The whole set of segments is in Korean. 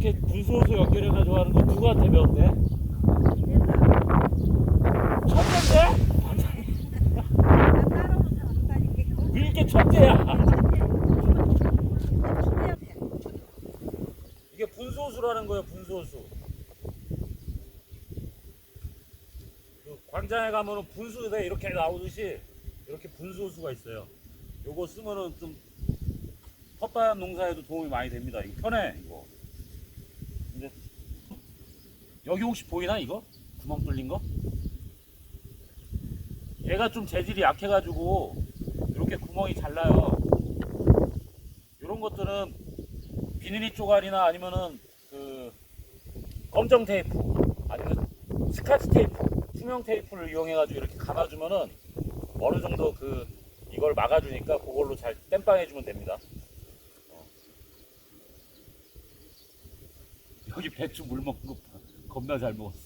이렇게 분수호수 연결해가지고 하는 거 누구한테 배웠대? 왜 이렇게 천재야? 이게 분수호수라는 거예요, 분수호수. 그 광장에 가면은 분수대 이렇게 나오듯이 이렇게 분수호수가 있어요. 요거 쓰면은 좀 텃밭 농사에도 도움이 많이 됩니다. 이거 편해, 이거. 근데 여기 혹시 보이나 이거? 구멍 뚫린 거? 얘가 좀 재질이 약해가지고 이렇게 구멍이 잘 나요. 이런 것들은 비닐이 쪼가리나 아니면은 그 검정 테이프 아니면 스카치 테이프, 투명 테이프를 이용해가지고 이렇게 감아주면은 어느 정도 그 이걸 막아주니까 그걸로 잘 땜빵해주면 됩니다. 어. 여기 배추 물 먹는 거 봐. 겁나 잘 먹었어.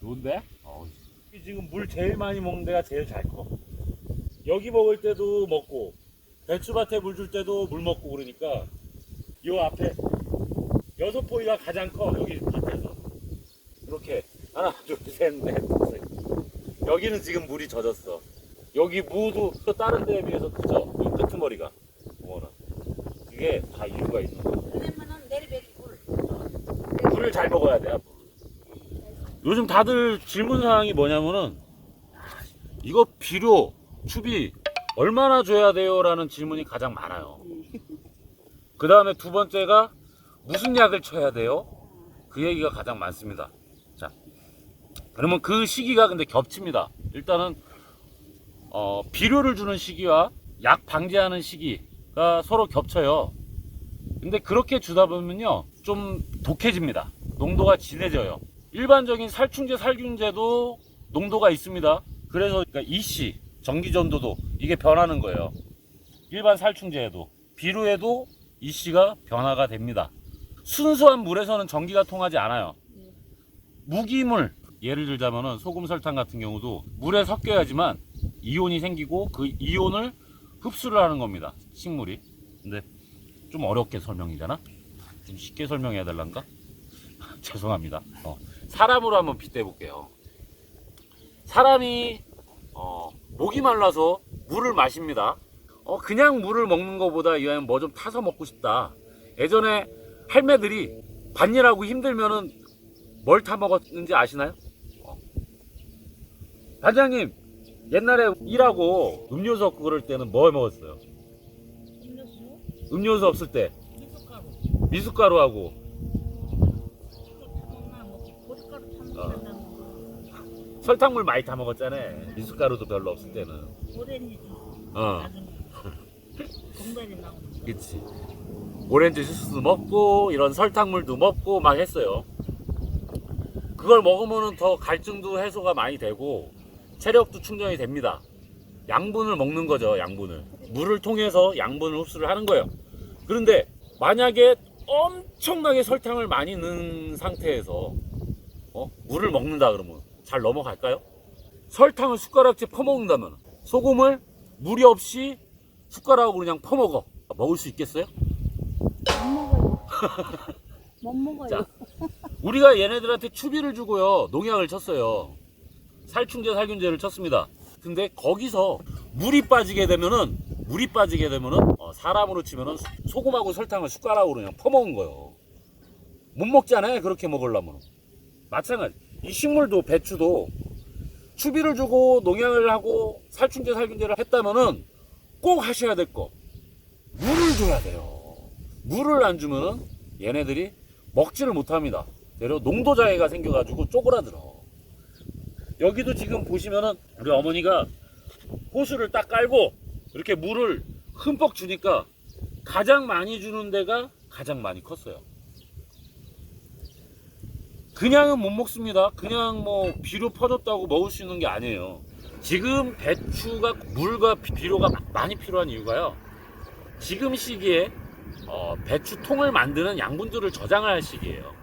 좋은데? 어우, 이 지금 물 제일 많이 먹는 데가 제일 잘 커. 여기 먹을 때도 먹고 배추밭에 물 줄 때도 물 먹고 그러니까 요 앞에 여섯 포기가 가장 커 여기 밭에서 이렇게 하나 둘셋넷 여기는 지금 물이 젖었어 여기 무도 또 다른 데에 비해서 크죠 이 끄트머리가 그게 다 이유가 있는 그러면은 물. 물을 잘 먹어야 돼 앞으로. 요즘 다들 질문 사항이 뭐냐면은 이거 비료 추비 얼마나 줘야 돼요라는 질문이 가장 많아요. 그 다음에 두 번째가 무슨 약을 쳐야 돼요? 그 얘기가 가장 많습니다. 자, 그러면 그 시기가 근데 겹칩니다. 일단은 어, 비료를 주는 시기와 약 방지하는 시기 가 서로 겹쳐요. 근데 그렇게 주다 보면요 좀 독해집니다. 농도가 진해져요. 일반적인 살충제 살균제도 농도가 있습니다. 그래서 그러니까 EC 전기전도도 이게 변하는 거예요. 일반 살충제에도. 비료에도 EC가 변화가 됩니다. 순수한 물에서는 전기가 통하지 않아요. 무기물 예를 들자면은 소금 설탕 같은 경우도 물에 섞여야지만 이온이 생기고 그 이온을 흡수를 하는 겁니다 식물이 근데 좀 어렵게 설명이잖아? 좀 쉽게 설명해야 될란가? 죄송합니다. 어, 사람으로 한번 빗대 볼게요. 사람이 어, 목이 말라서 물을 마십니다. 어, 그냥 물을 먹는 것보다 이왕 뭐좀 타서 먹고 싶다. 예전에 할매들이 밭일하고 힘들면은 뭘 타 먹었는지 아시나요? 어. 반장님 옛날에 일하고 음료수 없고 그럴 때는 뭐 먹었어요? 음료수, 음료수 없을 때 미숫가루, 미숫가루하고 어. 설탕물 많이 타 먹었잖아. 미숫가루도 별로 없을 때는. 오렌지 어, 나중에 공간에 나오는 거. 그치. 오렌지 주스도 먹고 이런 설탕물도 먹고 막 했어요. 그걸 먹으면 더 갈증도 해소가 많이 되고 체력도 충전이 됩니다. 양분을 먹는 거죠, 양분을. 물을 통해서 양분을 흡수를 하는 거예요. 그런데 만약에 엄청나게 설탕을 많이 넣은 상태에서 어? 물을 먹는다 그러면 잘 넘어갈까요? 설탕을 숟가락째 퍼먹는다면 소금을 무리 없이 숟가락으로 그냥 퍼먹어 먹을 수 있겠어요? 못 먹어요. 못 먹어요. 자, 우리가 얘네들한테 추비를 주고요 농약을 쳤어요 살충제 살균제를 쳤습니다. 근데 거기서 물이 빠지게 되면은 물이 빠지게 되면은 어, 사람으로 치면은 수- 소금하고 설탕을 숟가락으로 그냥 퍼먹은 거예요. 못 먹잖아요 그렇게 먹으려면. 마찬가지. 이 식물도 배추도 추비를 주고 농약을 하고 살충제 살균제를 했다면은 꼭 하셔야 될 거. 물을 줘야 돼요. 물을 안 주면은 얘네들이 먹지를 못합니다. 대려 농도 장애가 생겨가지고 쪼그라들어. 여기도 지금 보시면은 우리 어머니가 호수를 딱 깔고 이렇게 물을 흠뻑 주니까 가장 많이 주는 데가 가장 많이 컸어요. 그냥은 못 먹습니다. 그냥 뭐 비료 퍼줬다고 먹을 수 있는 게 아니에요. 지금 배추가 물과 비- 비료가 많이 필요한 이유가요. 지금 시기에 어, 배추통을 만드는 양분들을 저장을 할 시기예요.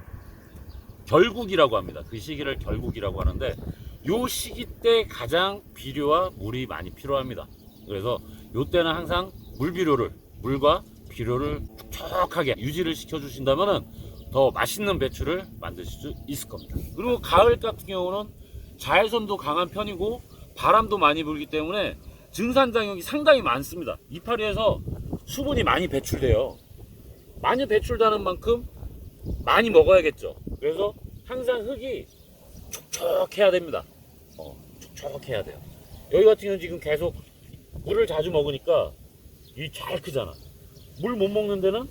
결국이라고 합니다. 그 시기를 결국이라고 하는데 요 시기 때 가장 비료와 물이 많이 필요합니다. 그래서 요 때는 항상 물 비료를 물과 비료를 촉촉하게 유지를 시켜주신다면은 더 맛있는 배추를 만드실 수 있을 겁니다. 그리고 가을 같은 경우는 자외선도 강한 편이고 바람도 많이 불기 때문에 증산작용이 상당히 많습니다. 이파리에서 수분이 많이 배출돼요. 많이 배출되는 만큼 많이 먹어야겠죠. 그래서 항상 흙이 촉촉해야 됩니다. 어, 촉촉해야 돼요. 여기 같은 경우는 지금 계속 물을 자주 먹으니까 이 잘 크잖아. 물 못 먹는 데는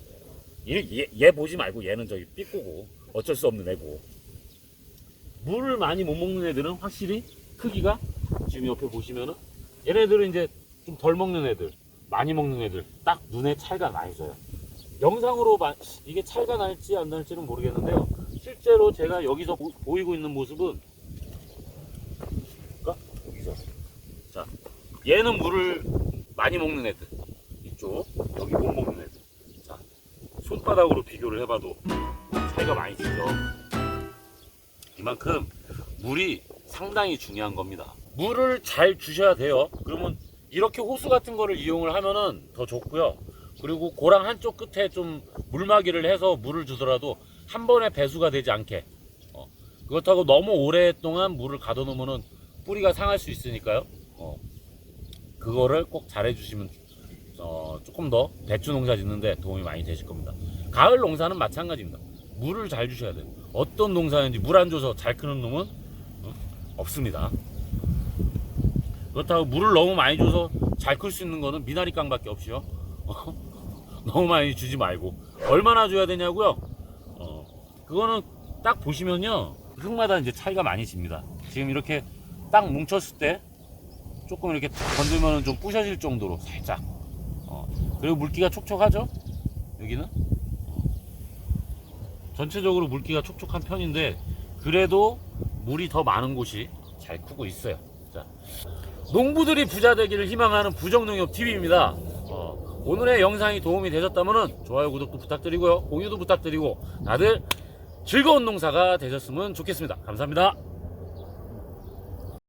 얘, 얘, 얘 보지 말고 얘는 저기 삐꾸고 어쩔 수 없는 애고 물을 많이 못 먹는 애들은 확실히 크기가 지금 옆에 보시면은 얘네들은 이제 좀 덜 먹는 애들 많이 먹는 애들 딱 눈에 차이가 많이 져요 영상으로 마- 이게 차이가 날지 안 날지는 모르겠는데요 실제로 제가 여기서 보, 보이고 있는 모습은 그러니까 여기서. 자 얘는 물을 많이 먹는 애들. 이쪽 여기 못 먹는 애들. 자 손바닥으로 비교를 해봐도 차이가 많이 지죠. 이만큼 물이 상당히 중요한 겁니다. 물을 잘 주셔야 돼요. 그러면 이렇게 호수 같은 거를 이용을 하면은 더 좋고요. 그리고 고랑 한쪽 끝에 좀 물막이를 해서 물을 주더라도 한 번에 배수가 되지 않게 어, 그렇다고 너무 오랫동안 물을 가둬놓으면은 뿌리가 상할 수 있으니까요 어, 그거를 꼭 잘해 주시면 어, 조금 더 배추 농사 짓는데 도움이 많이 되실 겁니다. 가을 농사는 마찬가지입니다. 물을 잘 주셔야 돼요. 어떤 농사인지 물 안 줘서 잘 크는 놈은 어, 없습니다. 그렇다고 물을 너무 많이 줘서 잘 클 수 있는 거는 미나리깡밖에 없이요. 어, 너무 많이 주지 말고 얼마나 줘야 되냐고요? 어, 그거는 딱 보시면요 흙마다 이제 차이가 많이 집니다. 지금 이렇게 딱 뭉쳤을 때 조금 이렇게 건들면 좀 부셔질 정도로 살짝. 어, 그리고 물기가 촉촉하죠? 여기는? 어. 전체적으로 물기가 촉촉한 편인데, 그래도 물이 더 많은 곳이 잘 크고 있어요. 자, 농부들이 부자 되기를 희망하는 부정농협TV입니다. 어, 오늘의 영상이 도움이 되셨다면 좋아요, 구독도 부탁드리고요. 공유도 부탁드리고, 다들 즐거운 농사가 되셨으면 좋겠습니다. 감사합니다.